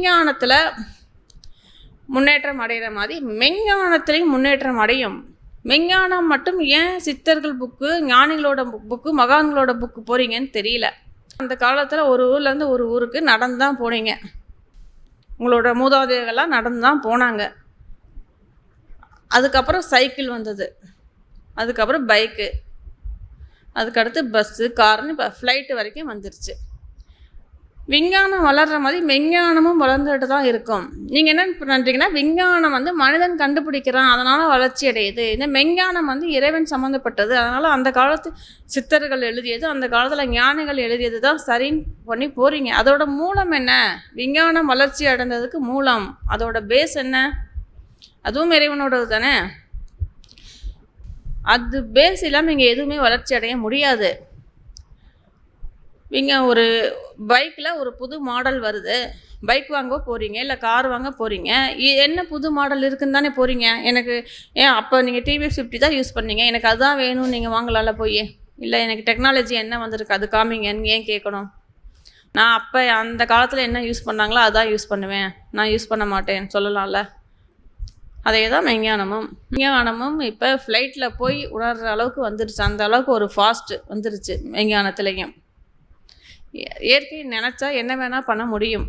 விஞ்ஞானத்தில் முன்னேற்றம் அடைகிற மாதிரி மெஞ்ஞானத்துலேயும் முன்னேற்றம் அடையும். மெஞ்ஞானம் மட்டும் ஏன் சித்தர்கள் புக்கு ஞானிகளோட புக்கு மகான்களோட புக்கு போகிறீங்கன்னு தெரியல. அந்த காலத்தில் ஒரு ஊர்லேருந்து ஒரு ஊருக்கு நடந்து தான் போனீங்க. உங்களோட மூதாதையர்கள்லாம் நடந்து தான் போனாங்க. அதுக்கப்புறம் சைக்கிள் வந்தது. அதுக்கப்புறம் பைக்கு. அதுக்கடுத்து பஸ்ஸு கார்னு இப்போ ஃப்ளைட்டு வரைக்கும் வந்துருச்சு. விஞ்ஞானம் வளர்கிற மாதிரி விஞ்ஞானமும் வளர்ந்துட்டு தான் இருக்கும். நீங்கள் என்ன பண்ணுறீங்கன்னா விஞ்ஞானம் வந்து மனிதன் கண்டுபிடிக்கிறான் அதனால் வளர்ச்சி அடையுது. இந்த மெஞ்ஞானம் வந்து இறைவன் சம்மந்தப்பட்டது அதனால் அந்த காலத்து சித்தர்கள் எழுதியது அந்த காலத்தில் ஞானிகள் எழுதியது தான் சரின்னு பண்ணி போகிறீங்க அதோட மூலம் என்ன? விஞ்ஞானம் வளர்ச்சி அடைந்ததுக்கு மூலம். அதோட பேஸ் என்ன? அதுவும் இறைவனோடது தானே? அது பேஸ் இல்லாமல் இங்கே எதுவுமே வளர்ச்சி அடைய முடியாது. நீங்கள் ஒரு பைக்கில் ஒரு புது மாடல் வருது. பைக் வாங்க போகிறீங்க இல்லை கார் வாங்க போகிறீங்க என்ன புது மாடல் இருக்குன்னு தானே போகிறீங்க எனக்கு ஏன் அப்போ நீங்கள் டிவிஎஸ் ஃபிஃப்டி தான் யூஸ் பண்ணீங்க. எனக்கு அதுதான் வேணும் நீங்கள் வாங்கலாம்ல போய். இல்லை எனக்கு டெக்னாலஜி என்ன வந்திருக்கு? அது காமிங்கன்னு ஏன் கேட்கணும் நான் அப்போ அந்த காலத்தில் என்ன யூஸ் பண்ணாங்களோ அதான் யூஸ் பண்ணுவேன். நான் யூஸ் பண்ண மாட்டேன். சொல்லலாம்ல. அதே தான் விஞ்ஞானமும் விஞ்ஞானமும் இப்போ ஃப்ளைட்டில் போய் உணர்கிற அளவுக்கு வந்துருச்சு. அந்த அளவுக்கு ஒரு ஃபாஸ்ட்டு வந்துருச்சு விஞ்ஞானத்துலேயும் இயற்கை நினச்சா என்ன வேணால் பண்ண முடியும்.